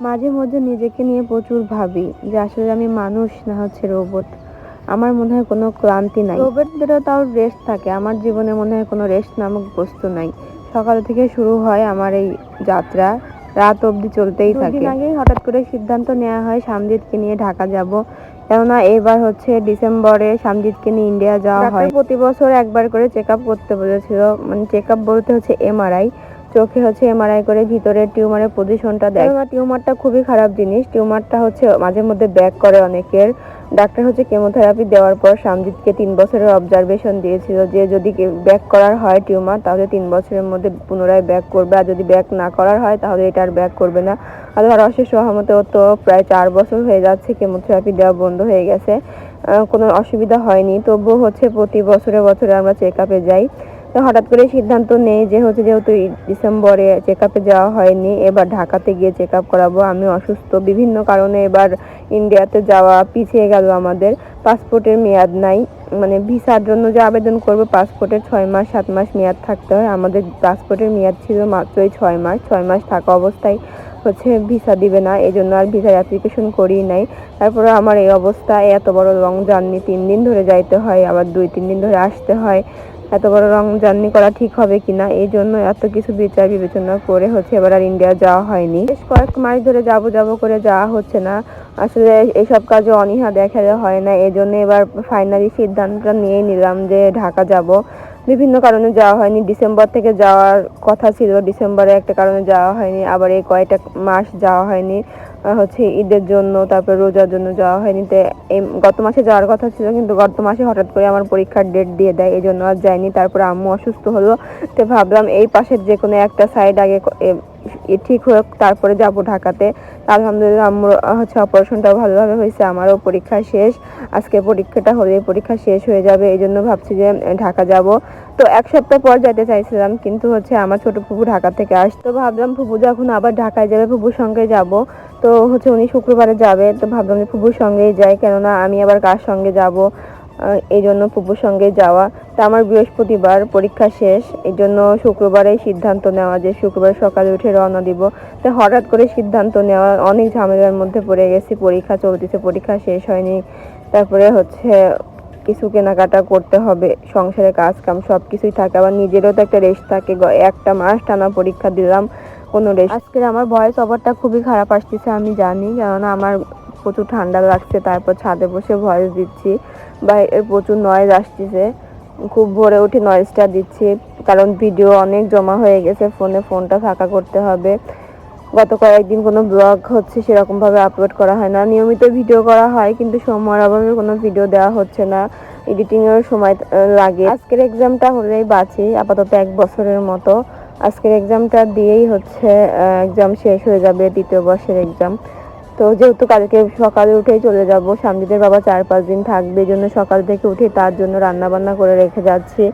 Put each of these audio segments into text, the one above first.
মাঝে মধ্যে নিজেকে নিয়ে প্রচুর ভাবি যে আসলে আমি মানুষ না হচ্ছে রোবট আমার মনে হয় কোনো ক্লান্তি নাই। রোবটদেরও তাও রেস্ট থাকে। আমার জীবনে মনে হয় কোনো রেস্ট নামক বস্তু নাই। সকাল থেকে শুরু হয় আমার এই যাত্রা। রাত অবধি চলতেই থাকে। আগে হঠাৎ করে সিদ্ধান্ত নেওয়া হয় সামজিৎকে নিয়ে ঢাকা যাব। কেননা এবার হচ্ছে ডিসেম্বরে সামজিৎকে নিয়ে ইন্ডিয়া যাওয়া হয়। প্রতি বছর একবার করে চেক আপ করতে বলেছিল। মানে চেক আপ বলতে হচ্ছে এমআরআই চোখে হচ্ছে এমআরআই করে ভিতরের টিউমারের পজিশনটা দেয় টিউমারটা খুবই খারাপ জিনিস। টিউমারটা হচ্ছে মাঝে মধ্যে ব্যাক করে অনেকের। ডাক্তার হচ্ছে কেমোথেরাপি দেওয়ার পর সামজিৎকে তিন বছরের অবজারভেশন দিয়েছিল যে যদি ব্যাক করার হয় টিউমার, তাহলে তিন বছরের মধ্যে পুনরায় ব্যাক করবে। আর যদি ব্যাক না করার হয়, তাহলে এটা আর ব্যাক করবে না। আর ধর অশেষ সহমতে ও তো প্রায় চার বছর হয়ে যাচ্ছে কেমোথেরাপি দেওয়া বন্ধ হয়ে গেছে। কোনো অসুবিধা হয়নি। তবুও হচ্ছে প্রতি বছরে বছরে আমরা চেক আপে যাই। তো হঠাৎ করে সিদ্ধান্ত নেই যে হচ্ছে যেহেতু ডিসেম্বরে চেক আপে যাওয়া হয়নি, এবার ঢাকাতে গিয়ে চেক আপ করাবো। আমি অসুস্থ বিভিন্ন কারণে এবার ইন্ডিয়াতে যাওয়া পিছিয়ে গেল আমাদের। পাসপোর্টের মেয়াদ নাই। মানে ভিসার জন্য যে আবেদন করব পাসপোর্টের ছয় মাস, সাত মাস মেয়াদ থাকতে হয়। আমাদের পাসপোর্টের মেয়াদ ছিল মাত্রই ছয় মাস। ছয় মাস থাকা অবস্থায় হচ্ছে ভিসা দিবে না। এই জন্য আর ভিসার অ্যাপ্লিকেশন করি নাই। তারপরে আমার এই অবস্থা, এত বড় লং জার্নি তিন দিন ধরে যাইতে হয়, আবার দুই, তিন দিন ধরে আসতে হয়। এত বড় রং জার্নি করা ঠিক হবে কিনা? এই জন্য এত কিছু বিচার বিবেচনা করে হচ্ছে এবার আর ইন্ডিয়া যাওয়া হয়নি। বেশ কয়েক মাস ধরে যাব যাব করে যাওয়া হচ্ছে না। আসলে এইসব কাজে অনীহা দেখালে হয় না। এই জন্য এবার ফাইনালি সিদ্ধান্তটা নিয়ে নিলাম যে ঢাকা যাব। বিভিন্ন কারণে যাওয়া হয়নি। ডিসেম্বর থেকে যাওয়ার কথা ছিল। ডিসেম্বরে একটা কারণে যাওয়া হয়নি। আবার এই কয়টা মাস যাওয়া হয়নি। হচ্ছে ঈদের জন্য, তারপর রোজার জন্য যাওয়া হয়নি। তো গত মাসে যাওয়ার কথা ছিল, কিন্তু গত মাসে হঠাৎ করে আমার পরীক্ষার ডেট দিয়ে দেয়, এই জন্য আর যায়নি। তারপর আম্মু অসুস্থ হলো। তো ভাবলাম এই পাশের যে কোনো একটা সাইড আগে ঠিক হোক, তারপরে যাব ঢাকাতে। আলহামদুলিল্লাহ আম্মুর হচ্ছে অপারেশনটাও ভালোভাবে হয়েছে, আমারও পরীক্ষা শেষ। আজকে পরীক্ষাটা হলে পরীক্ষা শেষ হয়ে যাবে, এই জন্য ভাবছি যে ঢাকা যাব। তো এক সপ্তাহ পর যেতে চাইছিলাম, কিন্তু হচ্ছে আমার ছোট ফুপু ঢাকা থেকে আসতো ভাবলাম ফুপু যখন আবার ঢাকায় যাবে, ফুপুর সঙ্গে যাব। তো হচ্ছে উনি শুক্রবারে যাবে, তো ভাবলাম যে ফুপুর সঙ্গেই যাই, কেননা আমি আবার কার সঙ্গে যাব? এই জন্য ফুপুর সঙ্গে যাওয়া। তো আমার বৃহস্পতিবার পরীক্ষা শেষ, এই জন্য শুক্রবারেই সিদ্ধান্ত নেওয়া যে শুক্রবার সকালে উঠে রওনা দিব। তো হঠাৎ করে সিদ্ধান্ত নেওয়া, অনেক ঝামেলার মধ্যে পড়ে গেছি, পরীক্ষা চলতেছে, পরীক্ষা শেষ হয়নি। তারপরে হচ্ছে কিছু কেনাকাটা করতে হবে, সংসারে কাজ কাম সব কিছুই থাকে, আবার নিজেরও তো একটা রেস্ট থাকে। একটা মাস টানা পরীক্ষা দিলাম, কোনো রেস্ট আজকে আমার ভয়েস ওভারটা খুবই খারাপ আসতেছে, আমি জানি, কেননা আমার প্রচুর ঠান্ডা লাগছে, তারপর ছাদে বসে ভয়েস দিচ্ছি বাইরে প্রচুর নয়েজ আসতেছে, খুব ভোরে উঠে নয়েজটা দিচ্ছি, কারণ ভিডিও অনেক জমা হয়ে গেছে ফোনে ফোনটা ফাঁকা করতে হবে। গত কয়েকদিন কোনো ব্লগ হচ্ছে সেরকমভাবে আপলোড করা হয় না। নিয়মিত ভিডিও করা হয়, কিন্তু সময়ের অভাবে কোনো ভিডিও দেওয়া হচ্ছে না। এডিটিং এর সময় লাগে। আজকের এক্সামটা হলেই বাঁচি, আপাতত এক বছরের মতো। আজকের এক্সামটা দিয়েই হচ্ছে এক্সাম শেষ হয়ে যাবে, দ্বিতীয় বর্ষের এক্সাম তো যেহেতু কালকে সকালে উঠেই চলে যাব, সামজিদের বাবা চার পাঁচ দিন থাকবে, এই জন্য সকাল থেকে উঠে তার জন্য রান্না বান্না করে রেখে যাচ্ছি।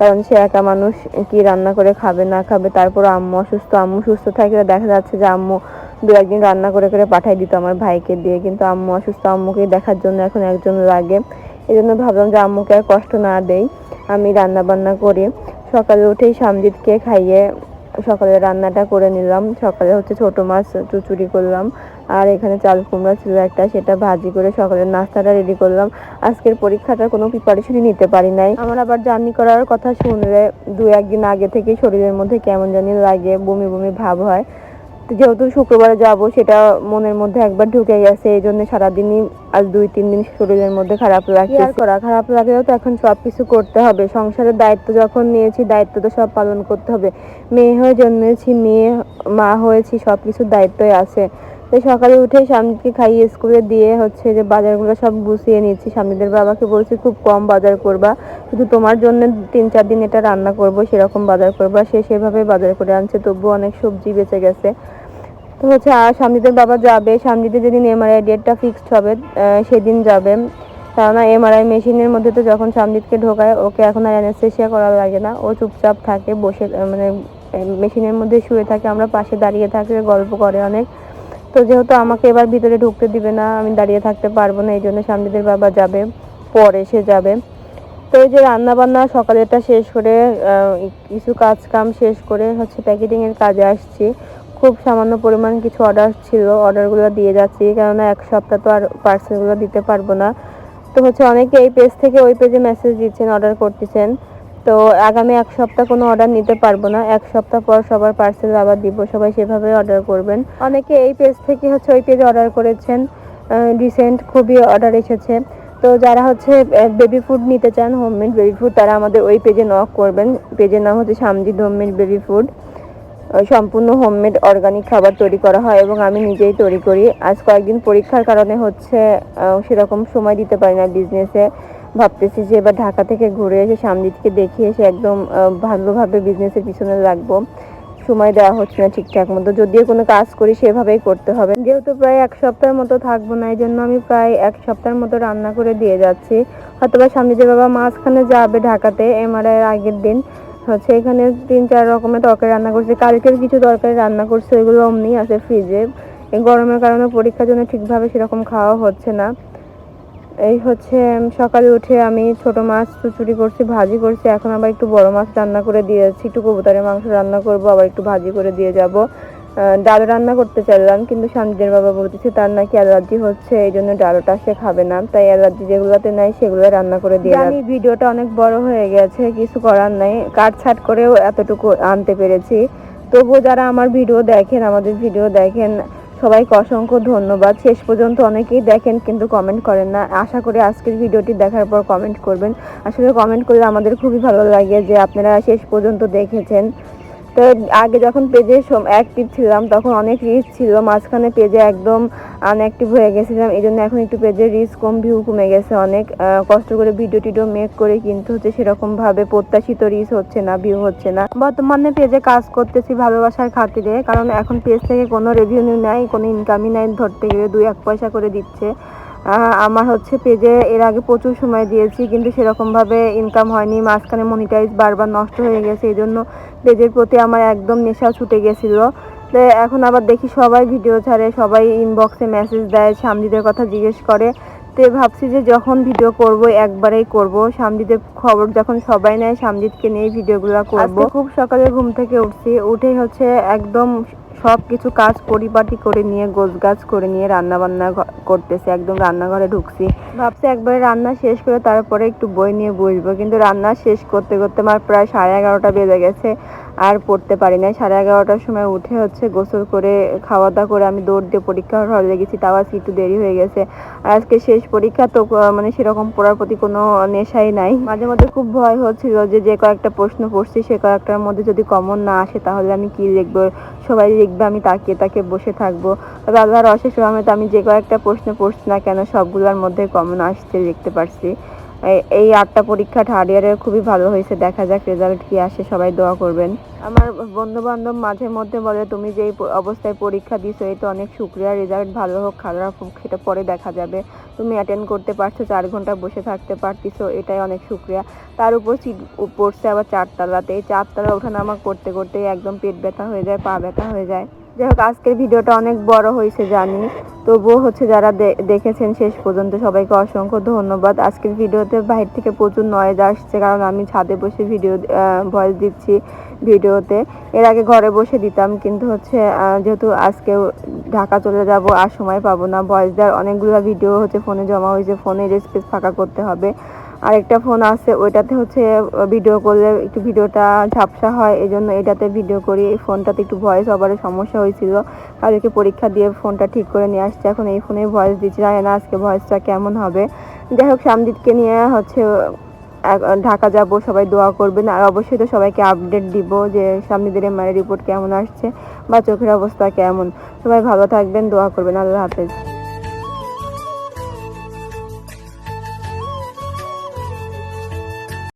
কারণ সে একা মানুষ, কি রান্না করে খাবে, না খাবে তারপর আম্মু অসুস্থ, আম্মু সুস্থ থাকলে দেখা যাচ্ছে যে আম্মু দু একদিন রান্না করে করে পাঠাই দিত আমার ভাইকে দিয়ে। কিন্তু আম্মু অসুস্থ আম্মুকে দেখার জন্য এখন একজন লাগে। এই জন্য ভাবলাম যে আম্মুকে আর কষ্ট না দেই, আমি রান্না বান্না করি। সকালে উঠেই সামজিৎকে খাইয়ে সকালে রান্নাটা করে নিলাম। সকালে হচ্ছে ছোট মাছ চুচুরি করলাম। আর এখানে চাল কুমড়া ছিল একটা সেটা ভাজি করে সকালের নাস্তাটা রেডি করলাম। আজকের পরীক্ষাটার কোনো প্রিপারেশনই নিতে পারি নাই। আমার আবার জার্নি করার কথা শুনলে দু একদিন আগে থেকে শরীরের মধ্যে কেমন জানি লাগে বমি বমি ভাব হয়। যেহেতু শুক্রবারে যাব সেটা মনের মধ্যে একবার ঢুকে গেছে এই জন্য সারাদিনই আজ দুই তিন দিন শরীরের মধ্যে খারাপ লাগছে আর করা? খারাপ লাগলেও তো এখন সব কিছু করতে হবে। সংসারের দায়িত্ব যখন নিয়েছি দায়িত্ব তো সব পালন করতে হবে। মেয়ে হয়ে জন্মেছি মেয়ে মা হয়েছি সব কিছুর দায়িত্বই আছে। তো সকালে উঠে স্বামীকে খাইয়ে স্কুলে দিয়ে হচ্ছে যে বাজারগুলো সব গুছিয়ে নিচ্ছি স্বামীদের বাবাকে বলছি, খুব কম বাজার করবা। শুধু তোমার জন্য তিন চার দিন এটা রান্না করব, সেরকম বাজার করবা। সে সেভাবে বাজার করে আনছে, তবুও অনেক সবজি বেঁচে গেছে। তো হচ্ছে আর স্বামীদের বাবা যাবে, স্বামীদের যেদিন এমআরআই ডেটটা ফিক্সড হবে সেদিন যাবে। কেননা এমআরআই মেশিনের মধ্যে তো যখন সামজিৎকে ঢোকায়, ওকে এখন আর অ্যানেস্থেশিয়া করা লাগে না। ও চুপচাপ থাকে, বসে মানে মেশিনের মধ্যে শুয়ে থাকে। আমরা পাশে দাঁড়িয়ে থাকলে গল্প করে অনেক। তো যেহেতু আমাকে এবার ভিতরে ঢুকতে দিবে না, আমি দাঁড়িয়ে থাকতে পারব না, এই জন্য সামজিদের বাবা যাবে, পরে সে যাবে। তো এই যে রান্না বান্না সকালেরটা শেষ করে কিছু কাজ কাম শেষ করে হচ্ছে প্যাকেটিংয়ের কাজে আসছি। খুব সামান্য পরিমাণ কিছু অর্ডার ছিল অর্ডারগুলো দিয়ে যাচ্ছি, কেননা এক সপ্তাহ তো আর পার্সেলগুলো দিতে পারব না। তো হচ্ছে অনেকে এই পেজ থেকে ওই পেজে মেসেজ দিচ্ছেন অর্ডার করতেছেন। তো আগামী এক সপ্তাহ কোনো অর্ডার নিতে পারব না। এক সপ্তাহ পর সবার পার্সেল আবার দিব, সবাই সেভাবে অর্ডার করবেন। অনেকে এই পেজ থেকে হচ্ছে ওই পেজে অর্ডার করেছেন রিসেন্ট খুবই অর্ডার এসেছে। তো যারা হচ্ছে বেবি ফুড নিতে চান হোমমেড বেবি ফুড তারা আমাদের ওই পেজে নক করবেন। পেজের নাম হচ্ছে সামজিদ হোমমেড বেবি ফুড সম্পূর্ণ হোমমেড অর্গানিক খাবার তৈরি করা হয় এবং আমি নিজেই তৈরি করি। আজ কয়েকদিন পরীক্ষার কারণে হচ্ছে সেরকম সময় দিতে পারি না বিজনেসে ভাবতেছি যে এবার ঢাকা থেকে ঘুরে এসে সামজিদকে দেখে এসে একদম ভালোভাবে বিজনেসের পিছনে লাগবো। সময় দেওয়া হচ্ছে না ঠিকঠাক মতো। যদিও কোনো কাজ করি সেভাবেই করতে হবে। যেহেতু প্রায় এক সপ্তাহের মতো থাকব না এই জন্য আমি প্রায় এক সপ্তাহের মতো রান্না করে দিয়ে যাচ্ছি। হয়তোবা স্বামীজির বাবা মাঝখানে যাবে ঢাকাতে এমআরআই এর আগের দিন। হচ্ছে এখানে তিন চার রকমের তরকারি রান্না করছে। কালকের কিছু তরকারি রান্না করছে, ওইগুলো অমনি আছে ফ্রিজে গরমের কারণে পরীক্ষার জন্য ঠিকভাবে সেরকম খাওয়া হচ্ছে না। এই হচ্ছে সকালে উঠে আমি ছোট মাছ চুচুরি করছি ভাজি করছি। এখন আবার একটু বড় মাছ রান্না করে দিয়েছি একটু কবুতরের মাংস রান্না করব আবার একটু ভাজি করে দিয়ে যাব। ডাল রান্না করতে চাইলাম কিন্তু শান্তিদের বাবা বলতেছে তার নাকি অ্যালার্জি হচ্ছে এই জন্য ডালটা সে খাবে না। তাই অ্যালার্জি যেগুলোতে নাই সেগুলো রান্না করে দিয়ে জানি ভিডিওটা অনেক বড় হয়ে গেছে কিছু করার নাই। কাটছাট করেও এতটুকু আনতে পেরেছি। তবুও যারা আমার ভিডিও দেখেন আমাদের ভিডিও দেখেন সবাইকে অসংখ্য ধন্যবাদ। শেষ পর্যন্ত অনেকেই দেখেন কিন্তু কমেন্ট করেন না। আশা করি আজকের ভিডিওটি দেখার পর কমেন্ট করবেন। আসলে কমেন্ট করলে আমাদের খুবই ভালো লাগে যে আপনারা শেষ পর্যন্ত দেখেছেন। আগে যখন পেজে অ্যাক্টিভ ছিলাম, তখন অনেক রিচ ছিল। মাঝখানে পেজে একদম আনঅ্যাক্টিভ হয়ে গেছিলাম। এই জন্য এখন একটু পেজের রিচ কম ভিউ কমে গেছে অনেক। কষ্ট করে ভিডিও টিডিও মেক করে, কিন্তু হচ্ছে সেরকম ভাবে প্রত্যাশিত রিচ হচ্ছে না ভিউ হচ্ছে না। বর্তমানে পেজে কাজ করতেছি ভালোবাসার খাতিরে, কারণ এখন পেজ থেকে কোনো রেভিনিউ নাই, কোনো ইনকামই নাই ধরতে গেলে, দুই এক পয়সা করে দিচ্ছে। আমার হচ্ছে পেজে এর আগে প্রচুর সময় দিয়েছি, কিন্তু সেরকমভাবে ইনকাম হয়নি। মাঝখানে মনিটাইজ বারবার নষ্ট হয়ে গেছে, এই জন্য পেজের প্রতি আমার একদম নেশা ছুটে গেছিল। তো এখন আবার দেখি সবাই ভিডিও ছাড়ে, সবাই ইনবক্সে মেসেজ দেয় সামলিদের কথা জিজ্ঞেস করে। তো ভাবছি যে যখন ভিডিও করব, একবারেই করব। সামলিদের খবর যখন সবাই নেয়, সামজিদকে নিয়ে ভিডিওগুলো করব। খুব সকালে ঘুম থেকে উঠছি। উঠেই হচ্ছে একদম সব কিছু কাজ পরিপাটি করে নিয়ে গোছ গাছ করে নিয়ে রান্না বান্না করতেছে, একদম রান্নাঘরে ঢুকছি। ভাবছি একবারে রান্না শেষ করে তারপরে একটু বই নিয়ে বসবো, কিন্তু রান্না শেষ করতে করতে আমার প্রায় সাড়ে এগারোটা বেজে গেছে। আর পড়তে পারি না সাড়ে এগারোটার সময় উঠে হচ্ছে গোসল করে খাওয়া দাওয়া করে আমি দৌড় দিয়ে পরীক্ষার হলে গেছি তাও আজকে একটু দেরি হয়ে গেছে। আর আজকে শেষ পরীক্ষা তো মানে সেরকম পড়ার প্রতি কোনো নেশাই নাই। মাঝে মধ্যে খুব ভয় হচ্ছিল যে যে কয়েকটা প্রশ্ন পড়ছি, সে কয়েকটার মধ্যে যদি কমন না আসে, তাহলে আমি কি লিখব? সবাই লিখবে, আমি তাকিয়ে তাকিয়ে বসে থাকব। তবে আল্লাহর অশেষ রহমত আমি যে কয়েকটা প্রশ্ন পড়ছি না কেন, সবগুলোর মধ্যে কমন আসছে, লিখতে পারছি। এই- আটটা পরীক্ষা থার্ড ইয়ারের খুবই ভালো হয়েছে। দেখা যাক রেজাল্ট কি আসে, সবাই দোয়া করবেন। আমার বন্ধু বান্ধব মাঝে মধ্যে বলে, তুমি যে অবস্থায় পরীক্ষা দিছো, এই তো অনেক শুক্রিয়া রেজাল্ট ভালো হোক, খারাপ হোক, সেটা পরে দেখা যাবে। তুমি অ্যাটেন্ড করতে পারছ, চার ঘণ্টা বসে থাকতে পারতিছো, এটাই অনেক শুক্রিয়া। তার উপর সিট পড়ছে আবার চারতলাতে। এই চারতলা ওঠানামা করতে করতে একদম পেট ব্যথা হয়ে যায়, পা ব্যথা হয়ে যায়। যাই হোক, আজকের ভিডিওটা অনেক বড় হয়েছে জানি। তবুও হচ্ছে যারা দেখেছেন শেষ পর্যন্ত সবাইকে অসংখ্য ধন্যবাদ। আজকের ভিডিওতে বাইরে থেকে প্রচুর নয়েজ আসছে, কারণ আমি ছাদে বসে ভিডিও ভয়েস দিচ্ছি ভিডিওতে। এর আগে ঘরে বসে দিতাম, কিন্তু হচ্ছে যেহেতু আজকে ঢাকা চলে যাব আর সময় পাবো না ভয়েস দেওয়ার অনেকগুলো ভিডিও হচ্ছে ফোনে জমা হয়েছে ফোনের স্পেস ফাঁকা করতে হবে। আরেকটা ফোন আছে, ওইটাতে হচ্ছে ভিডিও করলে একটু ভিডিওটা ঝাপসা হয় এই জন্য এটাতে ভিডিও করি। এই ফোনটাতে একটু ভয়েস ওভারের সমস্যা হয়েছিল। কালকে পরীক্ষা দিয়ে ফোনটা ঠিক করে নিয়ে আসছে। এখন এই ফোনে ভয়েস দিচ্ছি, জানি না আজকে ভয়েসটা কেমন হবে। যাই হোক, সামদিদকে নিয়ে হচ্ছে ঢাকা যাব, সবাই দোয়া করবেন। আর অবশ্যই তো সবাইকে আপডেট দিব যে সামনেদের এমআরআই রিপোর্ট কেমন আসছে, বা চোখের অবস্থা কেমন। সবাই ভালো থাকবেন, দোয়া করবেন। আল্লাহ হাফেজ।